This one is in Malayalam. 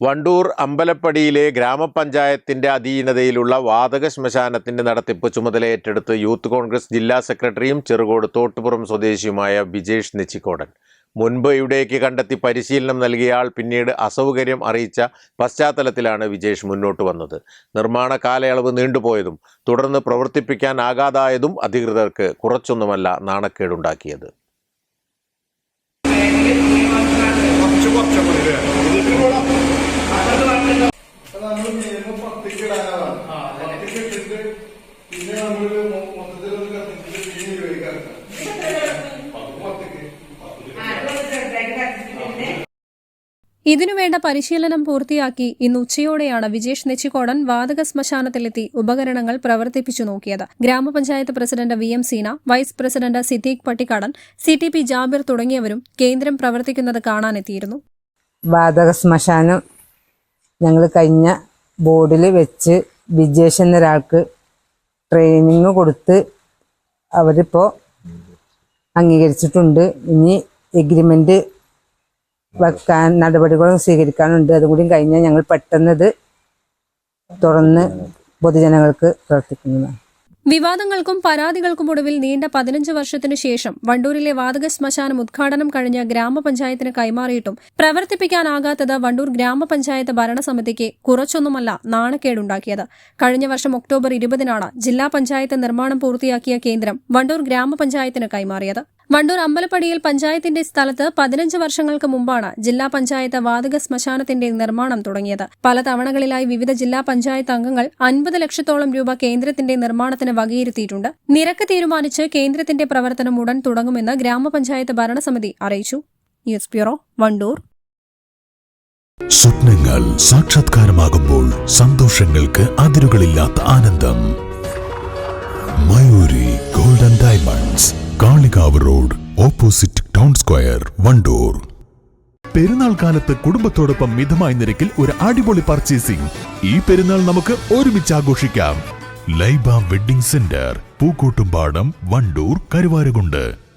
Wandoor അമ്പലപ്പടിയിലെ ഗ്രാമപഞ്ചായത്തിന്റെ അധീനതയിലുള്ള വാതക ശ്മശാനത്തിന്റെ നടത്തിപ്പ് ചുമതല ഏറ്റെടുത്ത് യൂത്ത് കോൺഗ്രസ് ജില്ലാ സെക്രട്ടറിയും ചെറുകോട് തോട്ടുപുറം സ്വദേശിയുമായ ബിജേഷ് നെച്ചിക്കോടൻ. മുൻപ് ഇവിടേക്ക് കണ്ടെത്തി പരിശീലനം നൽകിയ ആൾ പിന്നീട് അസൗകര്യം അറിയിച്ച പശ്ചാത്തലത്തിലാണ് വിജേഷ് മുന്നോട്ട് വന്നത്. നിർമ്മാണ കാലയളവ് നീണ്ടുപോയതും തുടർന്ന് പ്രവർത്തിപ്പിക്കാനാകാതായതും അധികൃതർക്ക് കുറച്ചൊന്നുമല്ല നാണക്കേടുണ്ടാക്കിയത്. നമ്മൾ പിന്നെ നമ്മൾ മൊത്തത്തിൽ ഇതിനുവേണ്ട പരിശീലനം പൂർത്തിയാക്കി ഇന്ന് ഉച്ചയോടെയാണ് വിജേഷ് നെച്ചിക്കോടൻ വാതക ശ്മശാനത്തിലെത്തി ഉപകരണങ്ങൾ പ്രവർത്തിപ്പിച്ചു നോക്കിയത്. ഗ്രാമപഞ്ചായത്ത് president V M Seena vice president Siddique Pattikkadan C T P Jabir തുടങ്ങിയവരും കേന്ദ്രം പ്രവർത്തിക്കുന്നത് കാണാനെത്തിയിരുന്നു. വാതക ശ്മശാനം ഞങ്ങൾ കഴിഞ്ഞ ബോർഡിൽ വെച്ച് വിജേഷ് എന്നൊരാൾക്ക് ട്രെയിനിങ് കൊടുത്ത് അവരിപ്പോൾ അംഗീകരിച്ചിട്ടുണ്ട്. ഇനി എഗ്രിമെന്റ് വെക്കാൻ നടപടികളും സ്വീകരിക്കാനുണ്ട്. അതും കൂടി കഴിഞ്ഞാൽ ഞങ്ങൾ പെട്ടെന്നത് തുറന്ന് പൊതുജനങ്ങൾക്ക് പ്രവർത്തിക്കുന്നതാണ്. വിവാദങ്ങൾക്കും പരാതികൾക്കും ഒടുവിൽ നീണ്ട പതിനഞ്ച് വർഷത്തിനു ശേഷം വണ്ടൂരിലെ വാതക ശ്മശാനം ഉദ്ഘാടനം കഴിഞ്ഞ ഗ്രാമപഞ്ചായത്തിന് കൈമാറിയിട്ടും പ്രവർത്തിപ്പിക്കാനാകാത്തത് വണ്ടൂർ ഗ്രാമപഞ്ചായത്ത് ഭരണസമിതിക്ക് കുറച്ചൊന്നുമല്ല നാണക്കേടുണ്ടാക്കിയത്. കഴിഞ്ഞ വർഷം ഒക്ടോബർ ഇരുപതിനാണ് ജില്ലാ പഞ്ചായത്ത് നിർമ്മാണം പൂർത്തിയാക്കിയ കേന്ദ്രം വണ്ടൂർ ഗ്രാമപഞ്ചായത്തിന് കൈമാറിയത്. വണ്ടൂർ അമ്പലപ്പടിയിൽ പഞ്ചായത്തിന്റെ സ്ഥലത്ത് പതിനഞ്ച് വർഷങ്ങൾക്ക് മുമ്പാണ് ജില്ലാ പഞ്ചായത്ത് വാതക ശ്മശാനത്തിന്റെ നിർമ്മാണം തുടങ്ങിയത്. പല തവണകളിലായി വിവിധ ജില്ലാ പഞ്ചായത്ത് അംഗങ്ങൾ അൻപത് ലക്ഷത്തോളം രൂപ കേന്ദ്രത്തിന്റെ നിർമ്മാണത്തിന് വകയിരുത്തിയിട്ടുണ്ട്. നിരക്ക് തീരുമാനിച്ച് കേന്ദ്രത്തിന്റെ പ്രവർത്തനം ഉടൻ തുടങ്ങുമെന്ന് ഗ്രാമപഞ്ചായത്ത് ഭരണസമിതി അറിയിച്ചു. News bureau Wandoor. സ്വപ്നങ്ങൾ സാക്ഷാത്കാരമാകുമ്പോൾ സന്തോഷങ്ങൾക്ക് അതിരുകളില്ലാത്ത ആനന്ദം. Mayoori. Kalikavu road opposite town square Wandoor. Perunnal കാലത്ത് കുടുംബത്തോടൊപ്പം മിതമായ നിരക്കിൽ ഒരു അടിപൊളി പർച്ചേസിംഗ് ഈ പെരുന്നാൾ നമുക്ക് ഒരുമിച്ച് ആഘോഷിക്കാം. Laiba wedding centre Pookkottumpadam Wandoor Karuvarakund.